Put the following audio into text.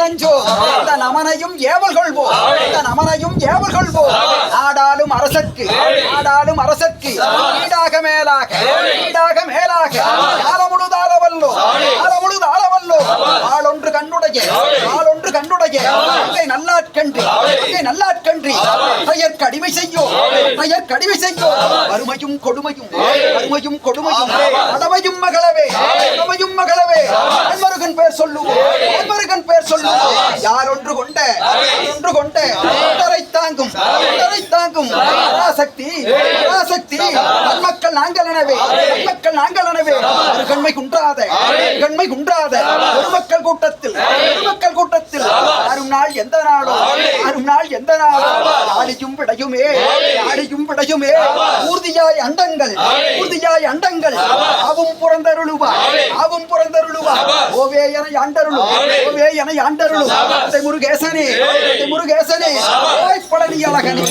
நஞ்சோ இந்த நமனையும் ஏவல் கொள்வோம் இந்த நமனையும் ஏவல் கொள்வோம் நாடாளும் அரசர்க்கு நாடாளும் அரசர்க்கு ஈடாக மேலாக ஈடாக மேலாக காலமுழுதார வல்லோ காலமுழுதார வல்லோ ஆளொன்று கண்ணுடைய ஆளொன்று கண்ணுடைய அங்கை நல்லாட்கன்றி அங்கை நல்லாட்கன்றி பெயர் கடிமை செய்யோ பெயர் கடிமை செய்யோ. வறுமையும் கொடுமையும் வறுமையும் கொடுமையும் கடமையும் மகளவே மகளவே பேர் சொல்லுவோம். அன்பருகன் பேர் சொல்லுவோம். யார் ஒன்று கொண்ட? ஒன்று கொண்ட? தாங்கும். உடரை தாங்கும். பராசக்தி. பராசக்தி. மக்கள் நாங்கள் எனவே. மக்கள் நாங்கள் எனவே. கண்மை குன்றாத. கண்மை குன்றாத. ஒரு மக்கள் கூட்டத்தில். ஒரு மக்கள் கூட்டத்தில். அரும் நாள் எந்த நாளோ அரும் நாள் எந்த நாளோ ஆடியும் விடையுமே. ஆடியும் விடையுமே. ஊர்தியாய் அண்டங்கள். ஊர்தியாய் அண்டங்கள். ஓவே என ஆண்டருளும் ஓவே என ஆண்டருளும் முருகேசனே முருகேசனே பழனி அழகனே